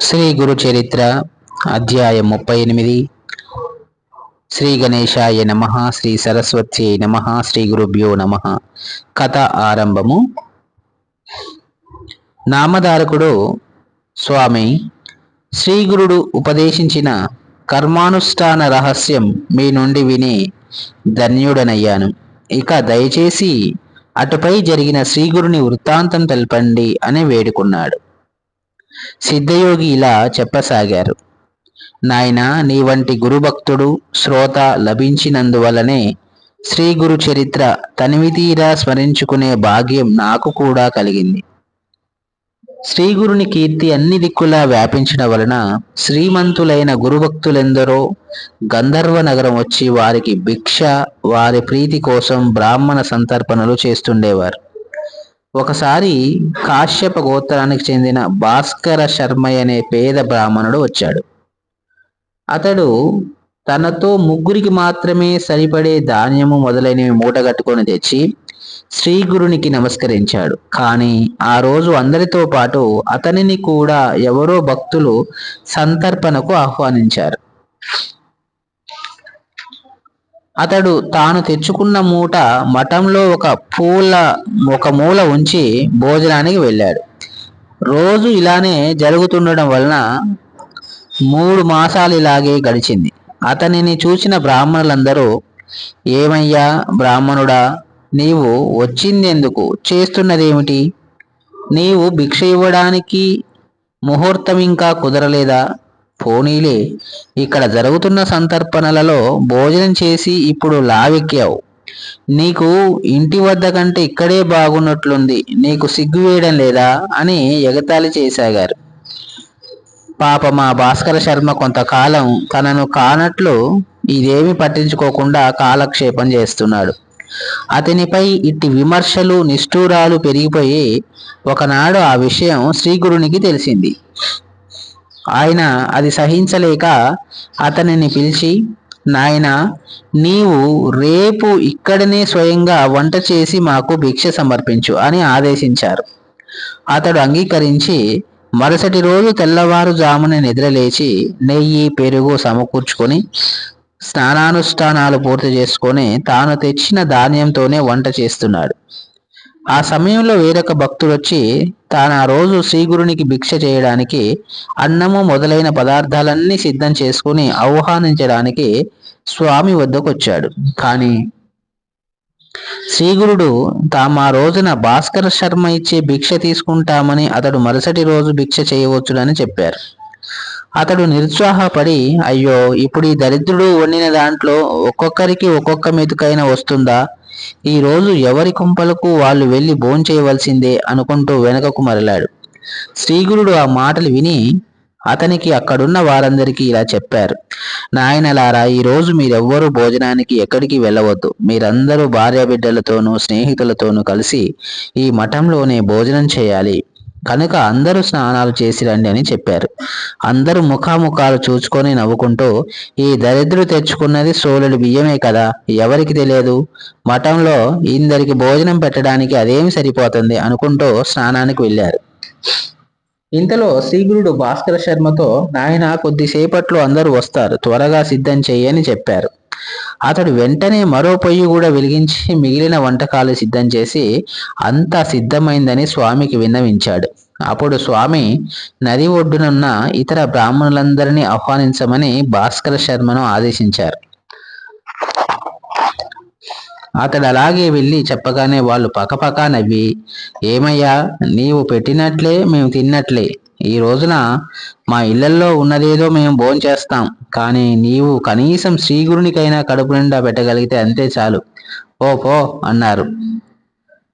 శ్రీ గురు చరిత్ర అధ్యాయం ముప్పై ఎనిమిది. శ్రీ గణేశాయ నమ శ్రీ సరస్వతి నమ శ్రీ గురుభ్యో నమ. కథ ఆరంభము. నామధారకుడు స్వామి శ్రీ గురుడు ఉపదేశించిన కర్మానుష్ఠాన రహస్యం మీ నుండి విని ధన్యుడనయ్యాను. ఇక దయచేసి అటుపై జరిగిన శ్రీగురుని వృత్తాంతం తెలపండి అని వేడుకున్నాడు. సిద్ధయోగి ఇలా చెప్పసాగారు. నాయన నీ వంటి గురుభక్తుడు శ్రోత లభించినందువలనే శ్రీ గురు చరిత్ర తనివితీరా స్మరించుకునే భాగ్యం నాకు కూడా కలిగింది. శ్రీ గురుని కీర్తి అన్ని దిక్కులా వ్యాపించడం వలన శ్రీమంతులైన గురుభక్తులెందరో గంధర్వ నగరం వచ్చి వారికి భిక్ష వారి ప్రీతి కోసం బ్రాహ్మణ సంతర్పణలు చేస్తుండేవారు. ఒకసారి కాశ్యప గోత్రానికి చెందిన భాస్కర శర్మయ్య అనే పేద బ్రాహ్మణుడు వచ్చాడు. అతడు తనతో ముగ్గురికి మాత్రమే సరిపడే ధాన్యము మొదలైనవి మూటగట్టుకొని తెచ్చి శ్రీ గురునికి నమస్కరించాడు. కానీ ఆ రోజు అందరితో పాటు అతనిని కూడా ఎవరో భక్తులు సంతర్పణకు ఆహ్వానించారు. అతడు తాను తెచ్చుకున్న మూట మఠంలో ఒక పూల ఒక మూల ఉంచి భోజనానికి వెళ్ళాడు. రోజు ఇలానే జరుగుతుండడం వలన మూడు మాసాలు ఇలాగే గడిచింది. అతనిని చూసిన బ్రాహ్మణులందరూ ఏమయ్యా బ్రాహ్మణుడా నీవు వచ్చిందెందుకు? చేస్తున్నదేమిటి? నీవు భిక్ష ఇవ్వడానికి ముహూర్తం ఇంకా కుదరలేదా? పోనీలే ఇక్కడ జరుగుతున్న సంతర్పణలలో భోజనం చేసి ఇప్పుడు లావెక్కావు. నీకు ఇంటి వద్ద కంటే ఇక్కడే బాగున్నట్లుంది నీకు సిగ్గు వేయడం లేదా అని ఎగతాళి చేసాగారు పాప మా భాస్కర శర్మ కొంతకాలం తనను కానట్లు ఇదేమి పట్టించుకోకుండా కాలక్షేపం చేస్తున్నాడు. అతనిపై ఇట్టి విమర్శలు నిష్ఠూరాలు పెరిగిపోయి ఒకనాడు ఆ విషయం శ్రీగురునికి తెలిసింది. ఆయన అది సహించలేక అతనిని పిలిచి నాయన నీవు రేపు ఇక్కడనే స్వయంగా వంట చేసి మాకు భిక్ష సమర్పించు అని ఆదేశించారు. అతడు అంగీకరించి మరుసటి రోజు తెల్లవారుజామున నిద్రలేచి నెయ్యి పెరుగు సమకూర్చుకొని స్నానానుష్ఠానాలు పూర్తి చేసుకొని తాను తెచ్చిన ధాన్యంతోనే వంట చేస్తున్నాడు. ఆ సమయంలో వేరొక భక్తుడు వచ్చి తాను ఆ రోజు శ్రీగురునికి భిక్ష చేయడానికి అన్నము మొదలైన పదార్థాలన్నీ సిద్ధం చేసుకుని ఆహ్వానించడానికి స్వామి వద్దకు వచ్చాడు కానీ శ్రీగురుడు తాము ఆ రోజున భాస్కర శర్మ ఇచ్చే భిక్ష తీసుకుంటామని అతడు మరుసటి రోజు భిక్ష చేయవచ్చునని చెప్పారు. అతడు నిరుత్సాహపడి అయ్యో ఇప్పుడు ఈ దరిద్రుడు వండిన దాంట్లో ఒక్కొక్కరికి ఒక్కొక్క మెతుకైన వస్తుందా? ఈ రోజు ఎవరి కుంపలకు వాళ్ళు వెళ్ళి భోంచేయవలసిందే? అనుకుంటూ వెనకకు మరలాడు. శ్రీగురుడు ఆ మాటలు విని అతనికి అక్కడున్న వారందరికీ ఇలా చెప్పారు. నాయనలారా ఈ రోజు మీరెవ్వరూ భోజనానికి ఎక్కడికి వెళ్ళవద్దు. మీరందరూ భార్యాబిడ్డలతోనూ స్నేహితులతోనూ కలిసి ఈ మఠంలోనే భోజనం చేయాలి. కనుక అందరూ స్నానాలు చేసి రండి అని చెప్పారు. అందరూ ముఖాముఖాలు చూచుకొని నవ్వుకుంటూ ఈ దరిద్రుడు తెచ్చుకున్నది సోలెడు బియ్యమే కదా ఎవరికి తెలియదు? మఠంలో ఇందరికి భోజనం పెట్టడానికి అదేమి సరిపోతుంది అనుకుంటూ స్నానానికి వెళ్ళారు. ఇంతలో శ్రీగురుడు భాస్కర శర్మతో నాయన కొద్దిసేపట్లో అందరూ వస్తారు త్వరగా సిద్ధం చెయ్యని చెప్పారు. అతడు వెంటనే మరో పొయ్యి కూడా వెలిగించి మిగిలిన వంటకాలు సిద్ధం చేసి అంతా సిద్ధమైందని స్వామికి విన్నవించాడు. అప్పుడు స్వామి నది ఒడ్డునున్న ఇతర బ్రాహ్మణులందరినీ ఆహ్వానించమని భాస్కర శర్మను ఆదేశించారు. అతడు అలాగే వెళ్ళి చెప్పగానే వాళ్ళు పకపక నవ్వి ఏమయ్యా నీవు పెట్టినట్లే మేము తిన్నట్లే ఈ రోజున మా ఇళ్ళల్లో ఉన్నదేదో మేము భోంచేస్తాం కానీ నీవు కనీసం శ్రీగురునికైనా కడుపు నిండా పెట్టగలిగితే అంతే చాలు. ఓ పో అన్నారు.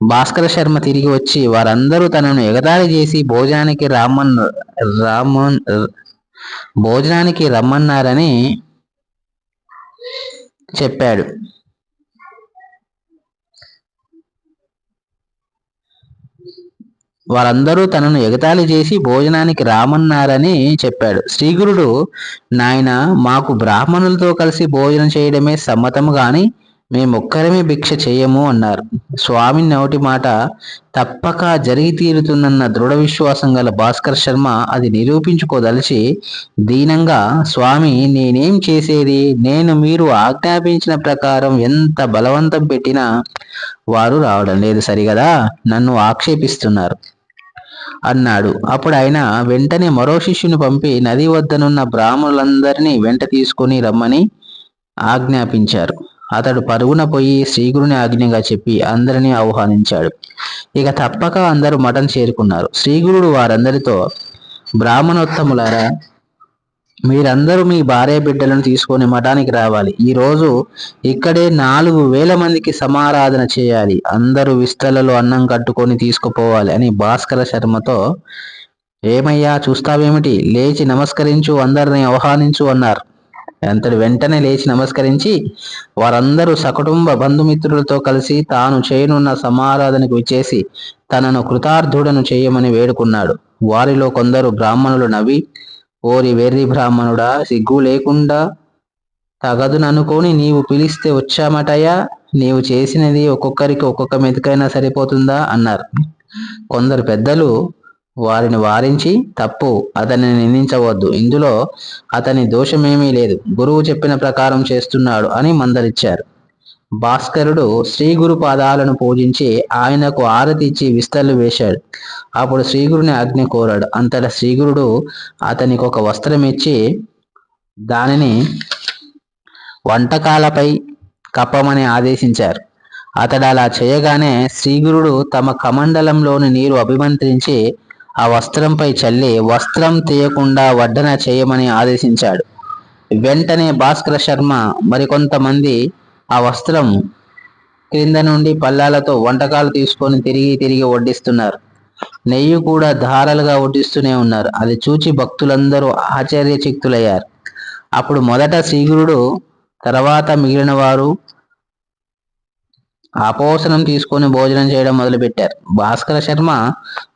భాస్కర శర్మ తిరిగి వచ్చి వారందరూ తనను ఎగతాళి చేసి భోజనానికి రామన్ రామన్ భోజనానికి రమ్మన్నారని చెప్పాడు. వారందరూ తనను ఎగతాళి చేసి భోజనానికి రామన్నారని చెప్పాడు. శ్రీగురుడు నాయన మాకు బ్రాహ్మణులతో కలిసి భోజనం చేయడమే సమ్మతము కానీ మేమొక్కరమే భిక్ష చేయము అన్నారు. స్వామి నోటి మాట తప్పక జరిగి తీరుతుందన్న దృఢ విశ్వాసం గల భాస్కర్ శర్మ అది నిరూపించుకోదలిచి దీనంగా స్వామి నేనేం చేసేది? నేను మీరు ఆజ్ఞాపించిన ప్రకారం ఎంత బలవంతం పెట్టినా వారు రావడం లేదు సరిగదా? నన్ను ఆక్షేపిస్తున్నారు. అన్నాడు. అప్పుడు ఆయన వెంటనే మరో శిష్యుని పంపి నది వద్దనున్న బ్రాహ్మణులందరినీ వెంట తీసుకుని రమ్మని ఆజ్ఞాపించారు. అతడు పరుగున పోయి శ్రీగురుని ఆజ్ఞగా చెప్పి అందరినీ ఆహ్వానించాడు. ఇక తప్పక అందరూ మఠం చేరుకున్నారు. శ్రీగురుడు వారందరితో బ్రాహ్మణోత్తములారా మీరందరూ మీ భార్య బిడ్డలను తీసుకొని మఠానికి రావాలి. ఈ రోజు ఇక్కడే నాలుగు వేల మందికి సమారాధన చేయాలి. అందరూ విస్తలలో అన్నం కట్టుకొని తీసుకుపోవాలి అని భాస్కర శర్మతో ఏమయ్యా చూస్తావేమిటి? లేచి నమస్కరించు అందరిని ఆహ్వానించు అన్నారు. అంతటి వెంటనే లేచి నమస్కరించి వారందరూ సకుటుంబ బంధుమిత్రులతో కలిసి తాను చేయనున్న సమారాధనకు విచ్చేసి తనను కృతార్థుడను చేయమని వేడుకున్నాడు. వారిలో కొందరు బ్రాహ్మణులు నవ్వి ఓరి వెర్రి బ్రాహ్మణుడా సిగ్గు లేకుండా తగదుననుకొని నీవు పిలిస్తే వచ్చామటయా నీవు చేసినది ఒక్కొక్కరికి ఒక్కొక్క మెతుకైనా సరిపోతుందా? అన్నారు. కొందరు పెద్దలు వారిని వారించి తప్పు అతనిని నిందించవద్దు. ఇందులో అతని దోషమేమీ లేదు. గురువు చెప్పిన ప్రకారం చేస్తున్నాడు అని మందలిచ్చారు. భాస్కరుడు శ్రీగురు పాదాలను పూజించి ఆయనకు ఆరతి ఇచ్చి వేశాడు. అప్పుడు శ్రీగురుని అగ్ని కోరాడు. అంతటా శ్రీగురుడు అతనికి ఒక వస్త్రం ఇచ్చి దానిని వంటకాలపై కప్పమని ఆదేశించారు. అతడు అలా చేయగానే శ్రీగురుడు తమ కమండలంలోని నీరు అభిమంత్రించి ఆ వస్త్రంపై చల్లి వస్త్రం తీయకుండా వడ్డన చేయమని ఆదేశించాడు. వెంటనే భాస్కర శర్మ మరికొంతమంది ఆ వస్త్రం క్రింద నుండి పల్లాలతో వంటకాలు తీసుకొని తిరిగి తిరిగి వడ్డిస్తున్నారు. నెయ్యి కూడా ధారలుగా వడ్డిస్తూనే ఉన్నారు. అది చూచి భక్తులందరూ ఆశ్చర్యచిక్తులయ్యారు. అప్పుడు మొదట శ్రీగురుడు తర్వాత మిగిలిన వారు ఆపోసనం తీసుకొని భోజనం చేయడం మొదలుపెట్టారు. భాస్కర శర్మ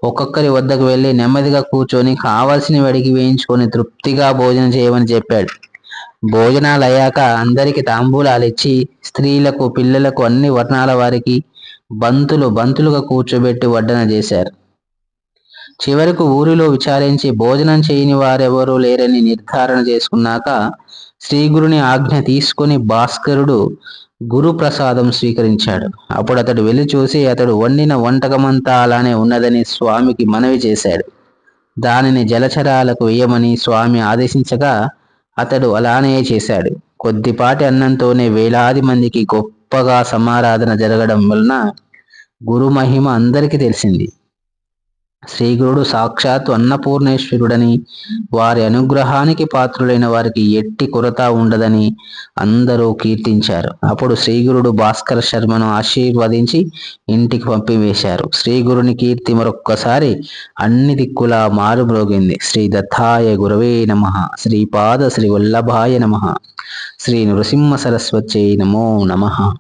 ఒక్కొక్కరి వద్దకు వెళ్ళి నెమ్మదిగా కూర్చొని కావలసిన వడికి వేయించుకొని తృప్తిగా భోజనం చేయమని చెప్పాడు. భోజనాలు అయ్యాక అందరికి తాంబూలాలు ఇచ్చి స్త్రీలకు పిల్లలకు అన్ని వర్ణాల వారికి బంతులు బంతులుగా కూర్చోబెట్టి వడ్డన చేశారు. చివరకు ఊరిలో విచారించి భోజనం చేయని వారెవరూ లేరని నిర్ధారణ చేసుకున్నాక శ్రీగురుని ఆజ్ఞ తీసుకుని భాస్కరుడు గురు ప్రసాదం స్వీకరించాడు. అప్పుడు అతడు వెళ్ళి చూసి అతడు వండిన వంటకమంతా అలానే ఉన్నదని స్వామికి మనవి చేశాడు. దానిని జలచరాలకు వేయమని స్వామి ఆదేశించగా అతడు అలానే చేశాడు. కొద్దిపాటి అన్నంతోనే వేలాది మందికి గొప్పగా సమారాధన జరగడం వలన గురు మహిమ అందరికీ తెలిసింది. శ్రీగురుడు సాక్షాత్తు అన్నపూర్ణేశ్వరుడని వారి అనుగ్రహానికి పాత్రులైన వారికి ఎట్టి కొరత ఉండదని అందరూ కీర్తించారు. అప్పుడు శ్రీగురుడు భాస్కర శర్మను ఆశీర్వదించి ఇంటికి పంపివేశారు. శ్రీగురుని కీర్తి మరొక్కసారి అన్ని దిక్కులా మారుమ్రోగింది. శ్రీ దత్తాయ గురవే నమ. శ్రీపాద శ్రీ వల్లభాయ నమ. శ్రీ నృసింహ సరస్వతి నమో నమ.